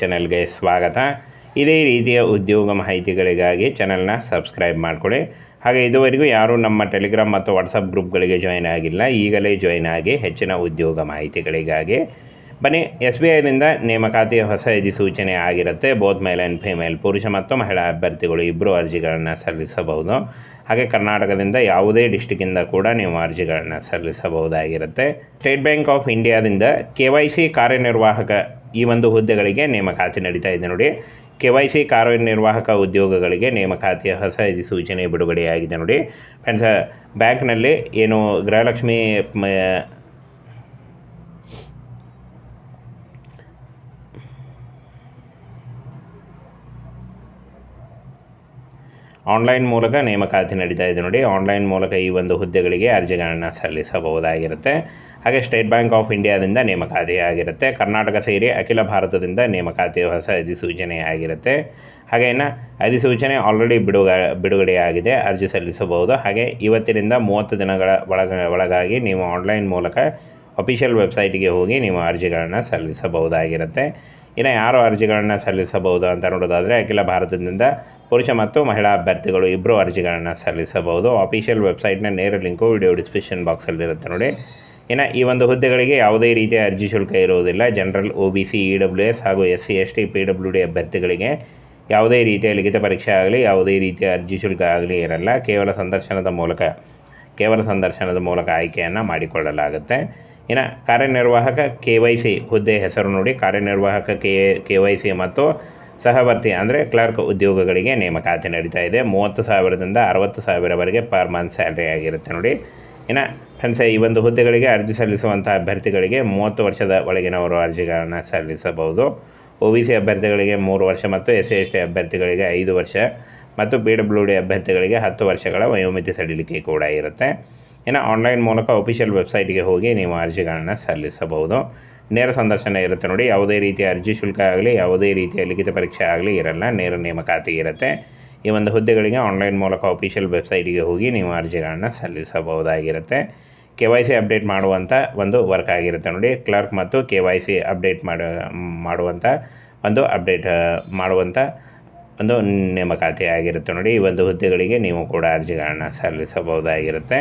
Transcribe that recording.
ಚಾನೆಲ್ಗೆ ಸ್ವಾಗತ. ಇದೇ ರೀತಿಯ ಉದ್ಯೋಗ ಮಾಹಿತಿಗಳಿಗಾಗಿ ಚಾನೆಲ್ನ ಸಬ್ಸ್ಕ್ರೈಬ್ ಮಾಡಿಕೊಳ್ಳಿ. ಹಾಗೆ ಇದುವರೆಗೂ ಯಾರೂ ನಮ್ಮ ಟೆಲಿಗ್ರಾಮ್ ಮತ್ತು ವಾಟ್ಸಪ್ ಗ್ರೂಪ್ಗಳಿಗೆ ಜಾಯಿನ್ ಆಗಿಲ್ಲ. ಈಗಲೇ ಜಾಯಿನ್ ಆಗಿ ಹೆಚ್ಚಿನ ಉದ್ಯೋಗ ಮಾಹಿತಿಗಳಿಗಾಗಿ ಬನ್ನಿ. ಎಸ್ ಬಿ ಐದಿಂದ ನೇಮಕಾತಿಯ ಹೊಸ ಅಧಿಸೂಚನೆ ಆಗಿರುತ್ತೆ. ಬೋತ್ ಮೇಲ್ ಆ್ಯಂಡ್ ಫಿಮೇಲ್ ಪುರುಷ ಮತ್ತು ಮಹಿಳಾ ಅಭ್ಯರ್ಥಿಗಳು ಇಬ್ಬರು ಅರ್ಜಿಗಳನ್ನು ಸಲ್ಲಿಸಬಹುದು. ಹಾಗೆ ಕರ್ನಾಟಕದಿಂದ ಯಾವುದೇ ಡಿಸ್ಟಿಕ್ಕಿಂದ ಕೂಡ ನೀವು ಅರ್ಜಿಗಳನ್ನು ಸಲ್ಲಿಸಬಹುದಾಗಿರುತ್ತೆ. ಸ್ಟೇಟ್ ಬ್ಯಾಂಕ್ ಆಫ್ ಇಂಡಿಯಾದಿಂದ ಕೆ ವೈ ಸಿ ಕಾರ್ಯನಿರ್ವಾಹಕ ಈ ಒಂದು ಹುದ್ದೆಗಳಿಗೆ ನೇಮಕಾತಿ ನಡೀತಾ ಇದೆ ನೋಡಿ. ಕೆ ವೈ ಸಿ ಕಾರ್ಯನಿರ್ವಾಹಕ ಉದ್ಯೋಗಗಳಿಗೆ ನೇಮಕಾತಿಯ ಹೊಸ ಸೂಚನೆ ಬಿಡುಗಡೆಯಾಗಿದೆ ನೋಡಿ. ಫ್ರೆಂಡ್ಸ್, ಬ್ಯಾಂಕ್ನಲ್ಲಿ ಏನು ಗೃಹಲಕ್ಷ್ಮಿ ಆನ್ಲೈನ್ ಮೂಲಕ ನೇಮಕಾತಿ ನಡೀತಾ ಇದೆ ನೋಡಿ. ಆನ್ಲೈನ್ ಮೂಲಕ ಈ ಒಂದು ಹುದ್ದೆಗಳಿಗೆ ಅರ್ಜಿಗಳನ್ನು ಸಲ್ಲಿಸಬಹುದಾಗಿರುತ್ತೆ. ಹಾಗೆ ಸ್ಟೇಟ್ ಬ್ಯಾಂಕ್ ಆಫ್ ಇಂಡಿಯಾದಿಂದ ನೇಮಕಾತಿ ಆಗಿರುತ್ತೆ ಕರ್ನಾಟಕ ಸೇರಿ ಅಖಿಲ ಭಾರತದಿಂದ ನೇಮಕಾತಿ ಹೊಸ ಅಧಿಸೂಚನೆ ಆಗಿರುತ್ತೆ. ಹಾಗೆ ಇನ್ನು ಅಧಿಸೂಚನೆ ಆಲ್ರೆಡಿ ಬಿಡುಗ, ಬಿಡುಗಡೆಯಾಗಿದೆ. ಅರ್ಜಿ ಸಲ್ಲಿಸಬಹುದು. ಹಾಗೆ ಇವತ್ತಿನಿಂದ ಮೂವತ್ತು ದಿನಗಳ ಒಳಗ, ಒಳಗಾಗಿ ನೀವು ಆನ್ಲೈನ್ ಮೂಲಕ ಅಫಿಷಿಯಲ್ ವೆಬ್ಸೈಟಿಗೆ ಹೋಗಿ ನೀವು ಅರ್ಜಿಗಳನ್ನು ಸಲ್ಲಿಸಬಹುದಾಗಿರುತ್ತೆ. ಇನ್ನು ಯಾರು ಅರ್ಜಿಗಳನ್ನು ಸಲ್ಲಿಸಬಹುದು ಅಂತ ನೋಡೋದಾದರೆ ಅಖಿಲ ಭಾರತದಿಂದ ಪುರುಷ ಮತ್ತು ಮಹಿಳಾ ಅಭ್ಯರ್ಥಿಗಳು ಇಬ್ಬರು ಅರ್ಜಿಗಳನ್ನು ಸಲ್ಲಿಸಬಹುದು. ಅಫಿಷಿಯಲ್ ವೆಬ್ಸೈಟ್ನ ನೇರ ಲಿಂಕು ವಿಡಿಯೋ ಡಿಸ್ಕ್ರಿಪ್ಷನ್ ಬಾಕ್ಸಲ್ಲಿರುತ್ತೆ ನೋಡಿ. ಇನ್ನು ಈ ಒಂದು ಹುದ್ದೆಗಳಿಗೆ ಯಾವುದೇ ರೀತಿಯ ಅರ್ಜಿ ಶುಲ್ಕ ಇರುವುದಿಲ್ಲ. General O B C E W S ಹಾಗೂ S C S T P W D ಅಭ್ಯರ್ಥಿಗಳಿಗೆ ಯಾವುದೇ ರೀತಿಯ ಲಿಖಿತ ಪರೀಕ್ಷೆ ಆಗಲಿ, ಯಾವುದೇ ರೀತಿಯ ಅರ್ಜಿ ಶುಲ್ಕ ಆಗಲಿ ಇರಲ್ಲ. ಕೇವಲ ಸಂದರ್ಶನದ ಮೂಲಕ, ಕೇವಲ ಸಂದರ್ಶನದ ಮೂಲಕ ಆಯ್ಕೆಯನ್ನು ಮಾಡಿಕೊಳ್ಳಲಾಗುತ್ತೆ. ಇನ್ನು ಕಾರ್ಯನಿರ್ವಾಹಕ ಕೆ ವೈ ಸಿ ಹುದ್ದೆ ಹೆಸರು ನೋಡಿ. ಕಾರ್ಯನಿರ್ವಾಹಕ ಕೆ ಕೆ ವೈ ಸಿ ಮತ್ತು ಸಹವರ್ತಿ ಅಂದರೆ ಕ್ಲರ್ಕ್ ಉದ್ಯೋಗಗಳಿಗೆ ನೇಮಕಾತಿ ನಡೀತಾ ಇದೆ. ಮೂವತ್ತು ಸಾವಿರದಿಂದ ಅರವತ್ತು ಸಾವಿರವರೆಗೆ ಪರ್ ಮಂತ್ ಸ್ಯಾಲ್ರಿ ಆಗಿರುತ್ತೆ ನೋಡಿ. ಇನ್ನು ಫ್ರೆಂಡ್ಸ್ ಈ ಒಂದು ಹುದ್ದೆಗಳಿಗೆ ಅರ್ಜಿ ಸಲ್ಲಿಸುವಂಥ ಅಭ್ಯರ್ಥಿಗಳಿಗೆ ಮೂವತ್ತು ವರ್ಷದ ಒಳಗಿನವರು ಅರ್ಜಿಗಳನ್ನು ಸಲ್ಲಿಸಬಹುದು. ಒ ಬಿ ಸಿ ಅಭ್ಯರ್ಥಿಗಳಿಗೆ ಮೂರು ವರ್ಷ ಮತ್ತು ಎಸ್ ಸಿ ಎಸ್ ಟಿ ಅಭ್ಯರ್ಥಿಗಳಿಗೆ ಐದು ವರ್ಷ ಮತ್ತು ಪಿ ಡಬ್ಲ್ಯೂ ಡಿ ಅಭ್ಯರ್ಥಿಗಳಿಗೆ ಹತ್ತು ವರ್ಷಗಳ ವಯೋಮಿತಿ ಸಡಿಲಿಕೆ ಕೂಡ ಇರುತ್ತೆ. ಇನ್ನು ಆನ್ಲೈನ್ ಮೂಲಕ ಅಫಿಷಿಯಲ್ ವೆಬ್ಸೈಟ್ಗೆ ಹೋಗಿ ನೀವು ಅರ್ಜಿಗಳನ್ನು ಸಲ್ಲಿಸಬಹುದು. ನೇರ ಸಂದರ್ಶನ ಇರುತ್ತೆ ನೋಡಿ, ಯಾವುದೇ ರೀತಿಯ ಅರ್ಜಿ ಶುಲ್ಕ ಆಗಲಿ, ಯಾವುದೇ ರೀತಿಯ ಲಿಖಿತ ಪರೀಕ್ಷೆ ಆಗಲಿ ಇರಲ್ಲ, ನೇರ ನೇಮಕಾತಿ ಇರುತ್ತೆ. ಈ ಒಂದು ಹುದ್ದೆಗಳಿಗೆ ಆನ್ಲೈನ್ ಮೂಲಕ ಅಫಿಷಿಯಲ್ ವೆಬ್ಸೈಟಿಗೆ ಹೋಗಿ ನೀವು ಅರ್ಜಿಗಳನ್ನು ಸಲ್ಲಿಸಬಹುದಾಗಿರುತ್ತೆ. ಕೆ ವೈ ಸಿ ಅಪ್ಡೇಟ್ ಮಾಡುವಂಥ ಒಂದು ವರ್ಕ್ ಆಗಿರುತ್ತೆ ನೋಡಿ, ಕ್ಲರ್ಕ್ ಮತ್ತು ಕೆ ವೈ ಸಿ ಅಪ್ಡೇಟ್ ಮಾಡ ಮಾಡುವಂಥ ಒಂದು ಅಪ್ಡೇಟ್ ಮಾಡುವಂಥ ಒಂದು ನೇಮಕಾತಿ ಆಗಿರುತ್ತೆ ನೋಡಿ, ಈ ಒಂದು ಹುದ್ದೆಗಳಿಗೆ ನೀವು ಕೂಡ ಅರ್ಜಿಗಳನ್ನು ಸಲ್ಲಿಸಬಹುದಾಗಿರುತ್ತೆ.